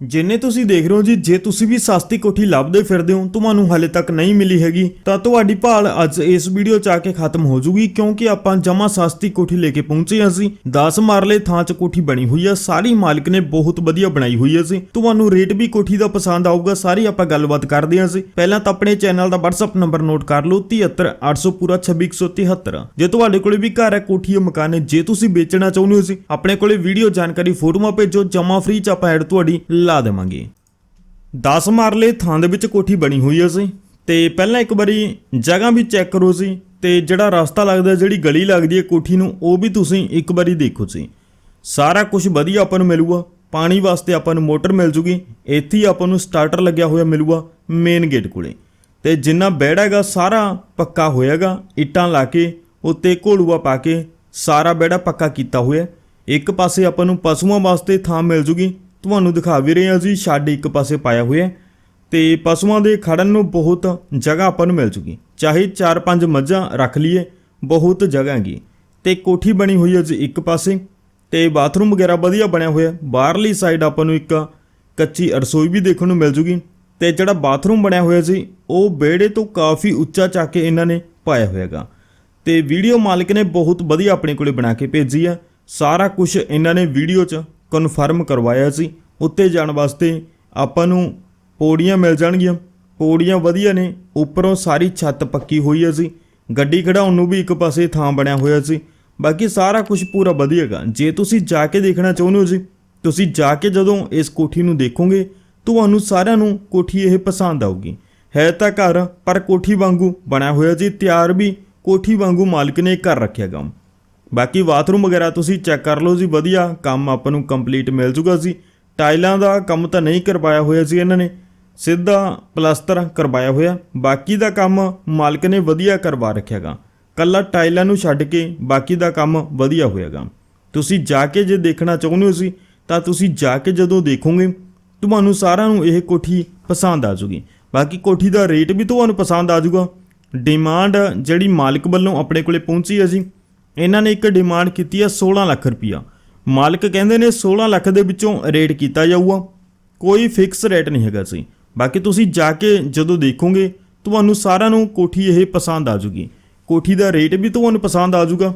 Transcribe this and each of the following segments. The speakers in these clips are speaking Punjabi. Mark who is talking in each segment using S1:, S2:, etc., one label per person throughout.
S1: ਜਿੰਨੇ ਤੁਸੀਂ ਦੇਖ ਰਹੇ ਹੋ ਜੀ, ਜੇ ਤੁਸੀਂ ਵੀ ਸਸਤੀ ਕੋਠੀ ਲੱਭਦੇ ਫਿਰਦੇ ਹੋ, ਤੁਹਾਨੂੰ ਹਾਲੇ ਤੱਕ ਨਹੀਂ ਮਿਲੀ ਹੈਗੀ, ਤਾਂ ਤੁਹਾਡੀ ਭਾਲ ਅੱਜ ਇਸ ਵੀਡੀਓ ਚ ਆ ਕੇ ਖਤਮ ਹੋ ਜੂਗੀ, ਕਿਉਂਕਿ ਆਪਾਂ ਜਮਾ ਸਸਤੀ ਕੋਠੀ ਲੈ ਕੇ ਪਹੁੰਚੇ ਹਾਂ ਅਸੀਂ 10 ਮਾਰਲੇ ਥਾਂ ਚ ਕੋਠੀ ਬਣੀ ਹੋਈ ਆ, ਸਾਰੀ ਮਾਲਕ ਨੇ ਬਹੁਤ ਵਧੀਆ ਬਣਾਈ ਹੋਈ ਹੈ ਸੀ ਤੁਹਾਨੂੰ ਰੇਟ ਵੀ ਕੋਠੀ ਦਾ ਪਸੰਦ ਆਊਗਾ, ਸਾਰੀ ਆਪਾਂ ਗੱਲਬਾਤ ਕਰਦੇ ਹਾਂ ਸੀ ਪਹਿਲਾਂ ਤਾਂ ਆਪਣੇ ਚੈਨਲ ਦਾ WhatsApp ਨੰਬਰ ਨੋਟ ਕਰ ਲਓ 73800 ਪੂਰਾ 26173 ਜੇ ਤੁਹਾਡੇ ਕੋਲੇ ਵੀ ਘਰ ਹੈ, ਕੋਠੀ ਜਾਂ ਮਕਾਨ ਹੈ, ਜੇ ਤੁਸੀਂ ਵੇਚਣਾ ਚਾਹੁੰਦੇ ਹੋ ਸੀ ਆਪਣੇ ਕੋਲੇ ਵੀਡੀਓ ਜਾਣਕਾਰੀ ਫੋਟੋਆਂ ਭੇਜੋ, ਜਮਾ ਫ੍ਰੀ ਚ ਆਪਾਂ ਐਡ ਤੁਹਾਡੀ ਲਾ ਦੇਵਾਂਗੇ। 10 ਮਾਰਲੇ ਥਾਂ ਦੇ ਵਿੱਚ ਕੋਠੀ ਬਣੀ ਹੋਈ ਹੈ ਸੀ ਤੇ ਪਹਿਲਾਂ ਇੱਕ ਵਾਰੀ ਜਗ੍ਹਾ ਵੀ ਚੈੱਕ ਕਰੋ ਸੀ ਤੇ ਜਿਹੜਾ ਰਸਤਾ ਲੱਗਦਾ, ਜਿਹੜੀ ਗਲੀ ਲੱਗਦੀ ਹੈ ਕੋਠੀ ਨੂੰ, ਉਹ ਵੀ ਤੁਸੀਂ ਇੱਕ ਵਾਰੀ ਦੇਖੋ ਸੀ ਸਾਰਾ ਕੁਝ ਵਧੀਆ ਆਪਾਂ ਨੂੰ ਮਿਲੂਗਾ। ਪਾਣੀ ਵਾਸਤੇ ਆਪਾਂ ਨੂੰ ਮੋਟਰ ਮਿਲ ਜੂਗੀ। ਇੱਥੇ ਹੀ ਆਪਾਂ ਨੂੰ ਸਟਾਰਟਰ ਲੱਗਿਆ ਹੋਇਆ ਮਿਲੂਗਾ ਮੇਨ ਗੇਟ ਕੋਲੇ। ਤੇ ਜਿੰਨਾ ਬੈੜ ਹੈਗਾ, ਸਾਰਾ ਪੱਕਾ ਹੋਇਆਗਾ। ਇੱਟਾਂ ਲਾ ਕੇ, ਉੱਤੇ ਘੋਲੂਆ ਪਾ ਕੇ, ਸਾਰਾ ਬੈੜਾ ਪੱਕਾ ਕੀਤਾ ਹੋਇਆ। ਇੱਕ ਪਾਸੇ ਆਪਾਂ ਨੂੰ ਪਸ਼ੂਆਂ ਵਾਸਤੇ ਥਾਂ ਮਿਲ ਜੂਗੀ। ਤੁਹਾਨੂੰ ਦਿਖਾ ਵੀ ਰਹੇ ਹਾਂ ਜੀ ਛੱਡ ਇੱਕ ਪਾਸੇ ਪਾਇਆ ਹੋਇਆ ਹੈ ਤੇ ਪਸ਼ੂਆਂ ਦੇ ਖੜਨ ਨੂੰ ਬਹੁਤ ਜਗ੍ਹਾ ਆਪਾਂ ਨੂੰ ਮਿਲ ਜੂਗੀ ਚਾਹੇ 4-5 ਮੱਝਾਂ ਰੱਖ ਲਈਏ, ਬਹੁਤ ਜਗ੍ਹਾ ਹੈਗੀ। ਤੇ ਕੋਠੀ ਬਣੀ ਹੋਈ ਹੈ ਜੀ ਇੱਕ ਪਾਸੇ ਤੇ ਬਾਥਰੂਮ ਵਗੈਰਾ ਵਧੀਆ ਬਣਿਆ ਹੋਇਆ। ਬਾਹਰਲੀ ਸਾਈਡ ਆਪਾਂ ਨੂੰ ਇੱਕ ਕੱਚੀ ਰਸੋਈ ਵੀ ਦੇਖਣ ਨੂੰ ਮਿਲ ਜੂਗੀ ਤੇ ਜਿਹੜਾ ਬਾਥਰੂਮ ਬਣਿਆ ਹੋਇਆ ਸੀ ਉਹ ਵਿਹੜੇ ਤੋਂ ਕਾਫੀ ਉੱਚਾ ਚੱਕ ਕੇ ਇਹਨਾਂ ਨੇ ਪਾਇਆ ਹੋਇਆਗਾ ਤੇ ਵੀਡੀਓ ਮਾਲਕ ਨੇ ਬਹੁਤ ਵਧੀਆ ਆਪਣੇ ਕੋਲੇ ਬਣਾ ਕੇ ਭੇਜੀ ਆ। ਸਾਰਾ ਕੁਝ ਇਹਨਾਂ ਨੇ ਵੀਡੀਓ 'ਚ ਕਨਫਰਮ ਕਰਵਾਇਆ ਸੀ। ਉੱਤੇ ਜਾਣ ਵਾਸਤੇ ਆਪਾਂ ਨੂੰ ਪੌੜੀਆਂ ਮਿਲ ਜਾਣਗੀਆਂ। ਪੌੜੀਆਂ ਵਧੀਆ ਨੇ, ਉੱਪਰੋਂ ਸਾਰੀ ਛੱਤ ਪੱਕੀ ਹੋਈ ਹੈ ਸੀ ਗੱਡੀ ਖੜਾਉਣ ਨੂੰ ਵੀ ਇੱਕ ਪਾਸੇ ਥਾਂ ਬਣਿਆ ਹੋਇਆ ਸੀ। ਬਾਕੀ ਸਾਰਾ ਕੁਝ ਪੂਰਾ ਵਧੀਆਗਾ ਜੇ ਤੁਸੀਂ ਜਾ ਕੇ ਦੇਖਣਾ ਚਾਹੁੰਦੇ ਹੋ ਜੀ, ਤੁਸੀਂ ਜਾ ਕੇ ਜਦੋਂ ਇਸ ਕੋਠੀ ਨੂੰ ਦੇਖੋਗੇ, ਤੁਹਾਨੂੰ ਸਾਰਿਆਂ ਨੂੰ ਕੋਠੀ ਇਹ ਪਸੰਦ ਆਊਗੀ। ਹੈ ਤਾਂ ਘਰ, ਪਰ ਕੋਠੀ ਵਾਂਗੂ ਬਣਿਆ ਹੋਇਆ ਜੀ। ਤਿਆਰ ਵੀ ਕੋਠੀ ਵਾਂਗੂ ਮਾਲਕ ਨੇ ਘਰ ਰੱਖਿਆ ਰੱਖਿਆਗਾ ਬਾਕੀ ਬਾਥਰੂਮ ਵਗੈਰਾ ਤੁਸੀਂ ਚੈੱਕ ਕਰ ਲਓ ਜੀ, ਵਧੀਆ। ਕੰਮ ਆਪਾਂ ਨੂੰ ਕੰਪਲੀਟ ਮਿਲ ਜੂਗਾ ਜੀ। ਟਾਈਲਾਂ ਦਾ ਕੰਮ ਤਾਂ ਨਹੀਂ ਕਰਵਾਇਆ ਹੋਇਆ ਸੀ ਇਹਨਾਂ ਨੇ। ਸਿੱਧਾ ਪਲਾਸਟਰ ਕਰਵਾਇਆ ਹੋਇਆ। ਬਾਕੀ ਦਾ ਕੰਮ ਮਾਲਕ ਨੇ ਵਧੀਆ ਕਰਵਾ ਰੱਖਿਆਗਾ ਕੱਲਾ ਟਾਈਲਾਂ ਨੂੰ ਛੱਡ ਕੇ ਬਾਕੀ ਦਾ ਕੰਮ ਵਧੀਆ ਹੋਇਆਗਾ ਤੁਸੀਂ ਜਾ ਕੇ ਜੇ ਦੇਖਣਾ ਚਾਹੁੰਦੇ ਹੋ ਸੀ ਤਾਂ ਤੁਸੀਂ ਜਾ ਕੇ ਜਦੋਂ ਦੇਖੋਗੇ, ਤੁਹਾਨੂੰ ਸਾਰਿਆਂ ਨੂੰ ਇਹ ਕੋਠੀ ਪਸੰਦ ਆ ਜੂਗੀ। ਬਾਕੀ ਕੋਠੀ ਦਾ ਰੇਟ ਵੀ ਤੁਹਾਨੂੰ ਪਸੰਦ ਆ ਜੂਗਾ। ਡਿਮਾਂਡ ਜਿਹੜੀ ਮਾਲਕ ਵੱਲੋਂ ਆਪਣੇ ਕੋਲੇ ਪਹੁੰਚੀ ਹੈ ਜੀ ਇਹਨਾਂ ਨੇ ਇੱਕ ਡਿਮਾਂਡ ਕੀਤੀ ਹੈ 16 ਲੱਖ ਰੁਪਈਆ। ਮਾਲਕ ਕਹਿੰਦੇ ਨੇ 16 ਲੱਖ ਦੇ ਵਿੱਚੋਂ ਰੇਟ ਕੀਤਾ ਜਾਊਗਾ। ਕੋਈ ਫਿਕਸ ਰੇਟ ਨਹੀਂ ਹੈਗਾ ਸੀ। ਬਾਕੀ ਤੁਸੀਂ ਜਾ ਕੇ ਜਦੋਂ ਦੇਖੋਗੇ, ਤੁਹਾਨੂੰ ਸਾਰਿਆਂ ਨੂੰ ਕੋਠੀ ਇਹ ਪਸੰਦ ਆ ਜੂਗੀ। ਕੋਠੀ ਦਾ ਰੇਟ ਵੀ ਤੁਹਾਨੂੰ ਪਸੰਦ ਆ ਜੂਗਾ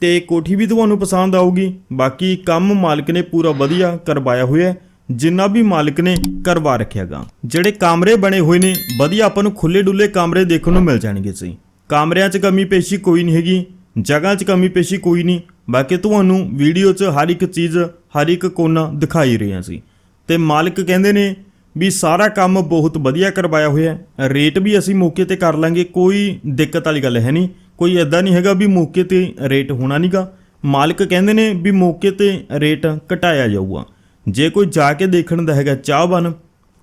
S1: ਤੇ ਕੋਠੀ ਵੀ ਤੁਹਾਨੂੰ ਪਸੰਦ ਆਊਗੀ। ਬਾਕੀ ਕੰਮ ਮਾਲਕ ਨੇ ਪੂਰਾ ਵਧੀਆ ਕਰਵਾਇਆ ਹੋਇਆ ਜਿੰਨਾ ਵੀ ਮਾਲਕ ਨੇ ਕਰਵਾ ਰੱਖਿਆਗਾ ਜਿਹੜੇ ਕਮਰੇ ਬਣੇ ਹੋਏ ਨੇ, ਵਧੀਆ ਆਪਾਂ ਨੂੰ ਖੁੱਲੇ ਡੁੱਲੇ ਕਮਰੇ ਦੇਖਣ ਨੂੰ ਮਿਲ ਜਾਣਗੇ ਸੀ ਕਮਰਿਆਂ 'ਚ ਕਮੀ ਪੇਸ਼ੀ ਕੋਈ ਨਹੀਂ ਹੈਗੀ। ਜਗ੍ਹਾ 'ਚ ਕਮੀ ਪੇਸ਼ੀ ਕੋਈ ਨਹੀਂ। ਬਾਕੀ ਤੁਹਾਨੂੰ ਵੀਡੀਓ 'ਚ ਹਰ ਇੱਕ ਚੀਜ਼, ਹਰ ਇੱਕ ਕੋਨਾ ਦਿਖਾਈ ਰਿਹਾ ਸੀ। ਤੇ ਮਾਲਕ ਕਹਿੰਦੇ ਨੇ ਵੀ ਸਾਰਾ ਕੰਮ ਬਹੁਤ ਵਧੀਆ ਕਰਵਾਇਆ ਹੋਇਆ ਹੈ। ਰੇਟ ਵੀ ਅਸੀਂ ਮੌਕੇ ਤੇ ਕਰ ਲਾਂਗੇ, ਕੋਈ ਦਿੱਕਤ ਵਾਲੀ ਗੱਲ ਹੈ ਨਹੀਂ। ਕੋਈ ਐਦਾਂ ਨਹੀਂ ਹੈਗਾ ਵੀ ਮੌਕੇ ਤੇ ਰੇਟ ਹੋਣਾ ਨਹੀਂਗਾ ਮਾਲਕ ਕਹਿੰਦੇ ਨੇ ਵੀ ਮੌਕੇ ਤੇ ਰੇਟ ਘਟਾਇਆ ਜਾਊਗਾ। ਜੇ ਕੋਈ ਜਾ ਕੇ ਦੇਖਣ ਦਾ ਹੈਗਾ ਚਾਹਵਾਨ,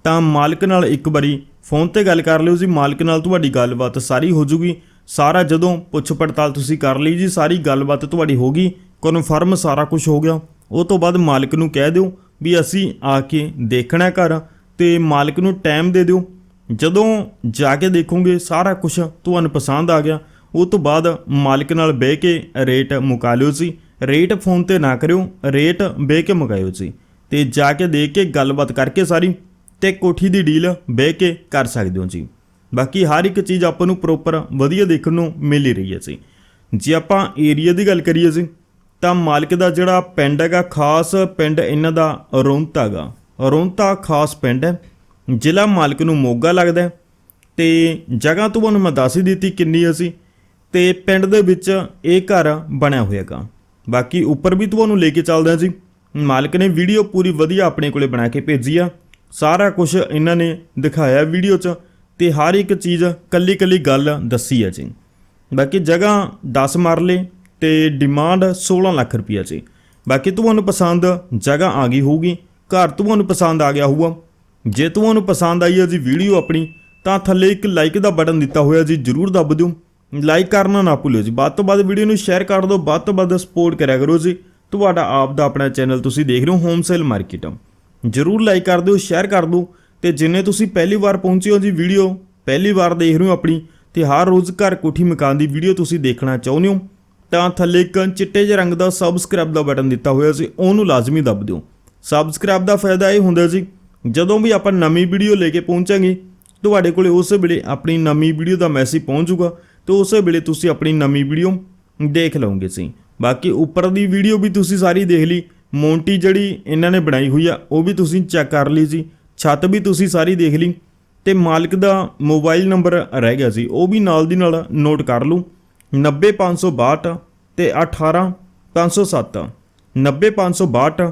S1: ਤਾਂ ਮਾਲਕ ਨਾਲ ਇੱਕ ਵਾਰੀ ਫੋਨ ਤੇ ਗੱਲ ਕਰ ਲਿਓ ਜੀ। ਮਾਲਕ ਨਾਲ ਤੁਹਾਡੀ ਗੱਲਬਾਤ ਸਾਰੀ ਹੋ ਜੂਗੀ। ਸਾਰਾ ਜਦੋਂ ਪੁੱਛ ਪੜਤਾਲ ਤੁਸੀਂ ਕਰ ਲਈ ਜੀ, ਸਾਰੀ ਗੱਲਬਾਤ ਤੁਹਾਡੀ ਹੋ ਗਈ ਕਨਫਰਮ ਸਾਰਾ ਕੁਝ ਹੋ ਗਿਆ। ਉਹ ਤੋਂ ਬਾਅਦ ਮਾਲਕ ਨੂੰ ਕਹਿ ਦਿਓ ਵੀ ਅਸੀਂ ਆ ਕੇ ਦੇਖਣਾ ਘਰ ਤੇ ਮਾਲਕ ਨੂੰ ਟਾਈਮ ਦੇ ਦਿਓ। ਜਦੋਂ ਜਾ ਕੇ ਦੇਖੋਗੇ, ਸਾਰਾ ਕੁਝ ਤੁਹਾਨੂੰ ਪਸੰਦ ਆ ਗਿਆ। ਉਹ ਤੋਂ ਬਾਅਦ ਮਾਲਕ ਨਾਲ ਬਹਿ ਕੇ ਰੇਟ ਮੁਕਾ ਲਿਓ ਜੀ। ਰੇਟ ਫੋਨ ਤੇ ਨਾ ਕਰਿਓ ਰੇਟ ਬਹਿ ਕੇ ਮੁਕਾਇਓ ਜੀ। ਤੇ ਜਾ ਕੇ ਦੇਖ ਕੇ ਗੱਲਬਾਤ ਕਰਕੇ ਸਾਰੀ ਤੇ ਕੋਠੀ ਦੀ ਡੀਲ ਬਹਿ ਕੇ ਕਰ ਸਕਦੇ ਹੋ ਜੀ। ਬਾਕੀ ਹਰ ਇੱਕ ਚੀਜ਼ ਆਪਾਂ ਨੂੰ ਪ੍ਰੋਪਰ ਵਧੀਆ ਦੇਖਣ ਨੂੰ ਮਿਲ ਹੀ ਰਹੀ ਹੈ ਜੀ। ਜੇ ਆਪਾਂ ਏਰੀਆ ਦੀ ਗੱਲ ਕਰੀਏ ਜੀ, ਤਾਂ ਮਾਲਕ ਦਾ ਜਿਹੜਾ ਪਿੰਡ ਹੈਗਾ, ਖਾਸ ਪਿੰਡ ਇਹਨਾਂ ਦਾ ਰੌਂਤਾ ਹੈਗਾ। ਰੌਂਤਾ ਖਾਸ ਪਿੰਡ ਹੈ। ਜ਼ਿਲ੍ਹਾ ਮਾਲਕ ਨੂੰ ਮੋਗਾ ਲੱਗਦਾ ਹੈ। ਤੇ ਜਗ੍ਹਾ ਤੁਹਾਨੂੰ ਮੈਂ ਦੱਸ ਹੀ ਦਿੱਤੀ ਕਿੰਨੀ ਅਸੀਂ ਤੇ ਪਿੰਡ ਦੇ ਵਿੱਚ ਇਹ ਘਰ ਬਣਿਆ ਹੋਇਆਗਾ ਬਾਕੀ ਉੱਪਰ ਵੀ ਤੁਹਾਨੂੰ ਲੈ ਕੇ ਚੱਲਦੇ ਹਾਂ ਜੀ। ਮਾਲਕ ਨੇ ਵੀਡੀਓ ਪੂਰੀ ਵਧੀਆ ਆਪਣੇ ਕੋਲੇ ਬਣਾ ਕੇ ਭੇਜੀ ਆ। ਸਾਰਾ ਕੁਝ ਇਹਨਾਂ ਨੇ ਦਿਖਾਇਆ ਵੀਡੀਓ 'ਚ। ਤੇ ਹਰ ਇੱਕ ਚੀਜ਼ ਕੱਲੀ ਕੱਲੀ ਗੱਲ ਦੱਸੀ ਹੈ ਜੀ। ਬਾਕੀ ਜਗ੍ਹਾ 10 ਮਰਲੇ ਤੇ ਡਿਮਾਂਡ 16 ਲੱਖ ਰੁਪਈਆ ਜੀ। ਬਾਕੀ ਤੁਹਾਨੂੰ ਪਸੰਦ ਜਗ੍ਹਾ ਆ ਗਈ ਹੋਊਗੀ, ਘਰ ਤੁਹਾਨੂੰ ਪਸੰਦ ਆ ਗਿਆ ਹੋਊਗਾ। ਜੇ ਤੁਹਾਨੂੰ ਪਸੰਦ ਆਈ ਹੈ ਜੀ ਵੀਡੀਓ ਆਪਣੀ, ਤਾਂ ਥੱਲੇ ਇੱਕ ਲਾਈਕ ਦਾ ਬਟਨ ਦਿੱਤਾ ਹੋਇਆ ਜੀ, ਜਰੂਰ ਦੱਬ ਦਿਓ। ਲਾਈਕ ਕਰਨਾ ਨਾ ਭੁੱਲਿਓ ਜੀ। ਵੱਧ ਤੋਂ ਵੱਧ ਵੀਡੀਓ ਨੂੰ ਸ਼ੇਅਰ ਕਰ ਦਿਓ, ਵੱਧ ਤੋਂ ਵੱਧ ਸਪੋਰਟ ਕਰਿਆ ਕਰੋ ਜੀ। ਤੁਹਾਡਾ ਆਪ ਦਾ ਆਪਣਾ ਚੈਨਲ ਤੁਸੀਂ ਦੇਖ ਰਹੇ ਹੋ ਹੋਮ ਸੇਲ ਮਾਰਕੀਟ ਜਰੂਰ ਲਾਈਕ ਕਰ ਦਿਓ ਸ਼ੇਅਰ ਕਰ ਦਿਓ। ਤੇ ਜਿੰਨੇ ਤੁਸੀਂ ਪਹਿਲੀ ਵਾਰ ਪਹੁੰਚੇ ਹੋ ਜੀ ਵੀਡੀਓ, ਪਹਿਲੀ ਵਾਰ ਦੇਖ ਰਹੇ ਹੋ ਆਪਣੀ, ਤੇ ਹਰ ਰੋਜ਼ ਘਰ ਕੋਠੀ ਮਕਾਨ ਦੀ ਵੀਡੀਓ ਤੁਸੀਂ ਦੇਖਣਾ ਚਾਹੁੰਦੇ ਹੋ, ਤਾਂ ਥੱਲੇ ਇੱਕ ਚਿੱਟੇ ਜਿਹੇ ਰੰਗ ਦਾ ਸਬਸਕ੍ਰਾਈਬ ਦਾ ਬਟਨ ਦਿੱਤਾ ਹੋਇਆ ਸੀ, ਉਹਨੂੰ ਲਾਜ਼ਮੀ ਦੱਬ ਦਿਓ। ਸਬਸਕ੍ਰਾਈਬ ਦਾ ਫਾਇਦਾ ਇਹ ਹੁੰਦਾ ਜੀ, ਜਦੋਂ ਵੀ ਆਪਾਂ ਨਵੀਂ ਵੀਡੀਓ ਲੈ ਕੇ ਪਹੁੰਚਾਂਗੇ, ਤੁਹਾਡੇ ਕੋਲੇ ਉਸੇ ਵੇਲੇ ਆਪਣੀ ਨਵੀਂ ਵੀਡੀਓ ਦਾ ਮੈਸੇਜ ਪਹੁੰਚ ਜਾਊਗਾ, ਤੇ ਉਸੇ ਵੇਲੇ ਤੁਸੀਂ ਆਪਣੀ ਨਵੀਂ ਵੀਡੀਓ ਦੇਖ ਲਓਗੇ ਸੀ ਬਾਕੀ ਉੱਪਰ ਦੀ ਵੀਡੀਓ ਵੀ ਤੁਸੀਂ ਸਾਰੀ ਦੇਖ ਲਈ, ਮੌਂਟੀ ਜਿਹੜੀ ਇਹਨਾਂ ਨੇ ਬਣਾਈ ਹੋਈ ਆ, ਉਹ ਵੀ ਤੁਸੀਂ ਚੈੱਕ ਕਰ ਲਈ ਸੀ ਛੱਤ ਵੀ ਤੁਸੀਂ ਸਾਰੀ ਦੇਖ ਲਈ ਤੇ ਮਾਲਕ ਦਾ ਮੋਬਾਈਲ ਨੰਬਰ ਰਹਿ ਗਿਆ ਸੀ, ਉਹ ਵੀ ਨਾਲ ਦੀ ਨਾਲ ਨੋਟ ਕਰ ਲਓ 90562 ਤੇ 18507 90562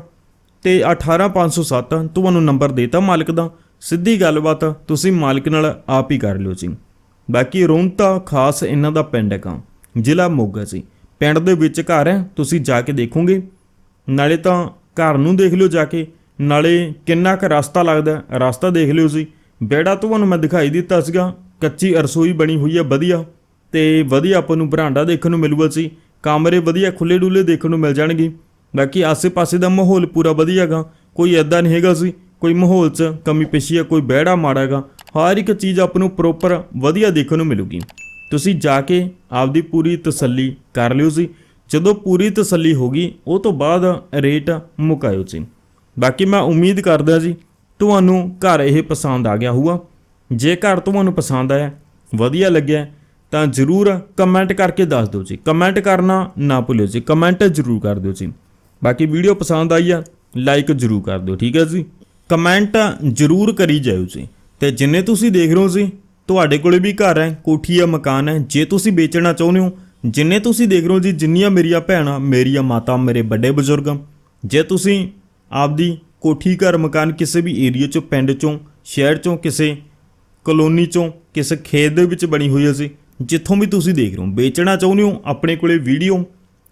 S1: ਤੇ 18507 ਤੁਹਾਨੂੰ ਨੰਬਰ ਦੇਤਾ ਮਾਲਕ ਦਾ। ਸਿੱਧੀ ਗੱਲਬਾਤ ਤੁਸੀਂ ਮਾਲਕ ਨਾਲ ਆਪ ਹੀ ਕਰ ਲਿਓ ਜੀ। ਬਾਕੀ ਰੌਂਤਾ ਖਾਸ ਇਹਨਾਂ ਦਾ ਪਿੰਡ ਹੈਗਾ, ਜ਼ਿਲ੍ਹਾ ਮੋਗਾ ਸੀ ਪਿੰਡ ਦੇ ਵਿੱਚ ਘਰ ਹੈ, ਤੁਸੀਂ ਜਾ ਕੇ ਦੇਖੋਗੇ। ਨਾਲੇ ਤਾਂ ਘਰ ਨੂੰ ਦੇਖ ਲਿਓ ਜਾ ਕੇ। ਨਾਲੇ ਕਿੰਨਾ ਕੁ ਰਸਤਾ ਲੱਗਦਾ ਰਸਤਾ ਦੇਖ ਲਿਓ ਸੀ ਬੇੜਾ ਤੁਹਾਨੂੰ ਮੈਂ ਦਿਖਾਈ ਦਿੱਤਾ ਸੀਗਾ। ਕੱਚੀ ਰਸੋਈ ਬਣੀ ਹੋਈ ਹੈ, ਵਧੀਆ। ਤੇ ਵਧੀਆ ਆਪਾਂ ਨੂੰ ਬਰਾਂਡਾ ਦੇਖਣ ਨੂੰ ਮਿਲੂਗਾ ਸੀ ਕਮਰੇ ਵਧੀਆ ਖੁੱਲੇ ਡੁੱਲੇ ਦੇਖਣ ਨੂੰ ਮਿਲ ਜਾਣਗੇ। ਬਾਕੀ ਆਸੇ-ਪਾਸੇ ਦਾ ਮਾਹੌਲ ਪੂਰਾ ਵਧੀਆ ਹੈਗਾ। ਕੋਈ ਐਦਾਂ ਨਹੀਂ ਹੈਗਾ ਸੀ ਕੋਈ ਮਾਹੌਲ 'ਚ ਕਮੀ ਪੇਸ਼ੀ ਆ, ਕੋਈ ਬਹਿੜਾ ਮਾੜਾ ਹੈਗਾ। ਹਰ ਇੱਕ ਚੀਜ਼ ਆਪ ਨੂੰ ਪ੍ਰੋਪਰ ਵਧੀਆ ਦੇਖਣ ਨੂੰ ਮਿਲੂਗੀ। ਤੁਸੀਂ ਜਾ ਕੇ ਆਪਦੀ ਪੂਰੀ ਤਸੱਲੀ ਕਰ ਲਿਓ ਸੀ ਜਦੋਂ ਪੂਰੀ ਤਸੱਲੀ ਹੋ ਗਈ, ਉਹ ਤੋਂ ਬਾਅਦ ਰੇਟ ਮੁਕਾਇਓ ਸੀ ਬਾਕੀ ਮੈਂ ਉਮੀਦ ਕਰਦਾ ਜੀ ਤੁਹਾਨੂੰ ਘਰ ਇਹ ਪਸੰਦ ਆ ਗਿਆ ਹੋਊਗਾ। ਜੇ ਘਰ ਤੁਹਾਨੂੰ ਪਸੰਦ ਆਇਆ, ਵਧੀਆ ਲੱਗਿਆ, ਤਾਂ ਜਰੂਰ ਕਮੈਂਟ ਕਰਕੇ ਦੱਸ ਦਿਓ ਜੀ। ਕਮੈਂਟ ਕਰਨਾ ਨਾ ਭੁੱਲਿਓ ਜੀ। ਕਮੈਂਟ ਜਰੂਰ ਕਰ ਦਿਓ ਜੀ। ਬਾਕੀ ਵੀਡੀਓ ਪਸੰਦ ਆਈ ਆ ਲਾਈਕ ਜਰੂਰ ਕਰ ਦਿਓ, ਠੀਕ ਹੈ ਜੀ? ਕਮੈਂਟ ਜਰੂਰ ਕਰੀ ਜਾਇਓ ਜੀ। ਤੇ ਜਿੰਨੇ ਤੁਸੀਂ ਦੇਖ ਰਹੇ ਹੋ ਜੀ, ਤੁਹਾਡੇ ਕੋਲੇ ਵੀ ਘਰ ਹੈ, ਕੋਠੀ ਆ ਮਕਾਨ ਹੈ। ਜੇ ਤੁਸੀਂ ਵੇਚਣਾ ਚਾਹੁੰਦੇ ਹੋ, ਜਿੰਨੇ ਤੁਸੀਂ ਦੇਖ ਰਹੇ ਹੋ ਜੀ, ਜਿੰਨੀਆਂ ਮੇਰੀਆਂ ਭੈਣਾਂ, ਮੇਰੀਆਂ ਮਾਤਾ, ਮੇਰੇ ਵੱਡੇ ਬਜ਼ੁਰਗ, ਜੇ ਤੁਸੀਂ ਆਪਦੀ ਕੋਠੀ ਘਰ ਮਕਾਨ ਕਿਸੇ ਵੀ ਏਰੀਆ ਚੋਂ, ਪਿੰਡ ਚੋਂ, ਸ਼ਹਿਰ ਚੋਂ, ਕਿਸੇ ਕਲੋਨੀ ਚੋਂ, ਕਿਸੇ ਖੇਤ ਦੇ ਵਿੱਚ ਬਣੀ ਹੋਈ ਸੀ ਜਿੱਥੋਂ ਵੀ ਤੁਸੀਂ ਦੇਖ ਰਹੇ ਹੋ। ਵੇਚਣਾ ਚਾਹੁੰਦੇ ਹੋ, ਆਪਣੇ ਕੋਲੇ ਵੀਡੀਓ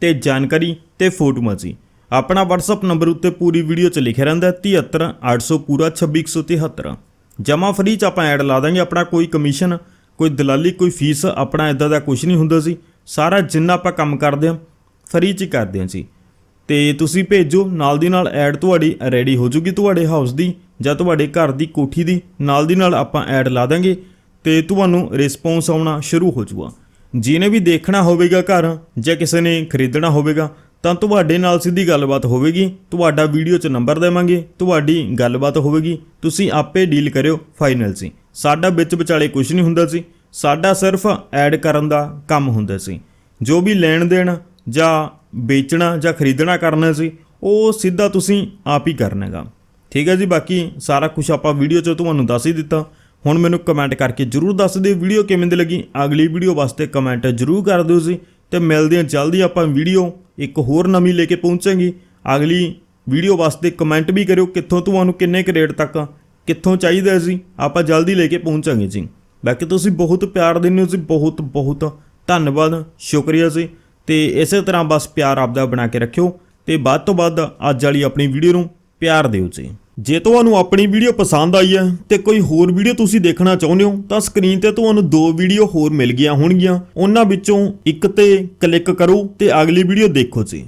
S1: ਤੇ ਜਾਣਕਾਰੀ ਤੇ ਫੋਟੋਆਂ ਸੀ ਆਪਣਾ WhatsApp ਨੰਬਰ ਉੱਤੇ ਪੂਰੀ ਵੀਡੀਓ 'ਚ ਲਿਖਿਆ ਰਹਿੰਦਾ 73800 ਪੂਰਾ 26173 ਜਮਾ ਫਰੀ 'ਚ ਆਪਾਂ ਐਡ ਲਾ ਦਾਂਗੇ, ਆਪਣਾ ਕੋਈ ਕਮਿਸ਼ਨ ਕੋਈ ਦਲਾਲੀ, ਕੋਈ ਫੀਸ ਆਪਣਾ ਇਦਾਂ ਦਾ ਕੁਝ ਨਹੀਂ ਹੁੰਦਾ ਸੀ ਸਾਰਾ ਜਿੰਨਾ ਆਪਾਂ ਕੰਮ ਕਰਦੇ ਹਾਂ ਫਰੀ 'ਚ ਹੀ ਕਰਦੇ ਹਾਂ ਜੀ। ਤੇ ਤੁਸੀਂ ਭੇਜੋ, ਨਾਲ ਦੀ ਨਾਲ ਐਡ ਤੁਹਾਡੀ ਰੈਡੀ ਹੋ ਜੂਗੀ ਤੁਹਾਡੇ ਹਾਊਸ ਦੀ ਜਾਂ ਤੁਹਾਡੇ ਘਰ ਦੀ ਕੋਠੀ ਦੀ, ਨਾਲ ਦੀ ਨਾਲ ਆਪਾਂ ਐਡ ਲਾ ਦਾਂਗੇ ਤੇ ਤੁਹਾਨੂੰ ਰਿਸਪੌਂਸ ਆਉਣਾ ਸ਼ੁਰੂ ਹੋ ਜੂਗਾ। ਜਿਹਨੇ ਵੀ ਦੇਖਣਾ ਹੋਵੇਗਾ ਘਰ ਜਾਂ ਕਿਸੇ ਨੇ ਖਰੀਦਣਾ ਹੋਵੇਗਾ, ਤਾਂ ਤੁਹਾਡੇ ਨਾਲ ਸਿੱਧੀ ਗੱਲਬਾਤ ਹੋਵੇਗੀ। ਤੁਹਾਡਾ ਵੀਡੀਓ 'ਚ ਨੰਬਰ ਦੇਵਾਂਗੇ, ਤੁਹਾਡੀ ਗੱਲਬਾਤ ਹੋਵੇਗੀ। ਤੁਸੀਂ ਆਪੇ ਡੀਲ ਕਰਿਓ ਫਾਈਨਲ ਸੀ ਸਾਡਾ ਵਿੱਚ ਵਿਚਾਲੇ ਕੁਝ ਨਹੀਂ ਹੁੰਦਾ ਸੀ ਸਾਡਾ ਸਿਰਫ ਐਡ ਕਰਨ ਦਾ ਕੰਮ ਹੁੰਦਾ ਸੀ ਜੋ ਵੀ ਲੈਣ ਦੇਣ ਜਾਂ ਵੇਚਣਾ ਜਾਂ ਖਰੀਦਣਾ ਕਰਨਾ ਸੀ, ਉਹ ਸਿੱਧਾ ਤੁਸੀਂ ਆਪ ਹੀ ਕਰਨਾ ਹੈਗਾ। ਠੀਕ ਹੈ ਜੀ, ਬਾਕੀ ਸਾਰਾ ਕੁਝ ਆਪਾਂ ਵੀਡੀਓ 'ਚ ਤੁਹਾਨੂੰ ਦੱਸ ਹੀ ਦਿੱਤਾ। ਹੁਣ ਮੈਨੂੰ ਕਮੈਂਟ ਕਰਕੇ ਜਰੂਰ ਦੱਸ ਦਿਓ ਵੀਡੀਓ ਕਿਵੇਂ ਦੀ ਲੱਗੀ। ਅਗਲੀ ਵੀਡੀਓ ਵਾਸਤੇ ਕਮੈਂਟ ਜਰੂਰ ਕਰ ਦਿਓ ਜੀ ਤੇ ਮਿਲਦੇ ਹਾਂ ਜਲਦੀ ਆਪਾਂ ਵੀਡੀਓ ਇੱਕ ਹੋਰ ਨਵੀਂ ਲੈ ਕੇ ਪਹੁੰਚਾਂਗੇ। ਅਗਲੀ ਵੀਡੀਓ ਵਾਸਤੇ ਕਮੈਂਟ ਵੀ ਕਰਿਓ ਕਿੱਥੋਂ ਤੁਹਾਨੂੰ ਕਿੰਨੇ ਕੁ ਰੇਟ ਤੱਕ, ਕਿੱਥੋਂ ਚਾਹੀਦਾ ਜੀ, ਆਪਾਂ ਜਲਦੀ ਲੈ ਕੇ ਪਹੁੰਚਾਂਗੇ ਜੀ। ਬਾਕੀ ਤੁਸੀਂ ਬਹੁਤ ਪਿਆਰ ਦਿੰਦੇ ਹੋ ਜੀ ਬਹੁਤ ਬਹੁਤ ਧੰਨਵਾਦ, ਸ਼ੁਕਰੀਆ ਜੀ। ਤੇ ਇਸੇ ਤਰ੍ਹਾਂ ਬਸ ਪਿਆਰ ਆਪਦਾ ਬਣਾ ਕੇ ਰੱਖਿਓ ਤੇ ਵੱਧ ਤੋਂ ਵੱਧ ਅੱਜ ਵਾਲੀ ਆਪਣੀ ਵੀਡੀਓ ਨੂੰ ਪਿਆਰ ਦਿਓ ਜੀ। ਜੇ ਤੁਹਾਨੂੰ ਆਪਣੀ ਵੀਡੀਓ ਪਸੰਦ ਆਈ ਹੈ ਤੇ ਕੋਈ ਹੋਰ ਵੀਡੀਓ ਤੁਸੀਂ ਦੇਖਣਾ ਚਾਹੁੰਦੇ ਹੋ ਤਾਂ ਸਕਰੀਨ ਤੇ ਤੁਹਾਨੂੰ ਦੋ ਵੀਡੀਓ ਹੋਰ ਮਿਲ ਗਈਆਂ ਹੋਣਗੀਆਂ। ਉਹਨਾਂ ਵਿੱਚੋਂ ਇੱਕ ਤੇ ਕਲਿੱਕ ਕਰੋ ਤੇ ਅਗਲੀ ਵੀਡੀਓ ਦੇਖੋ ਜੀ।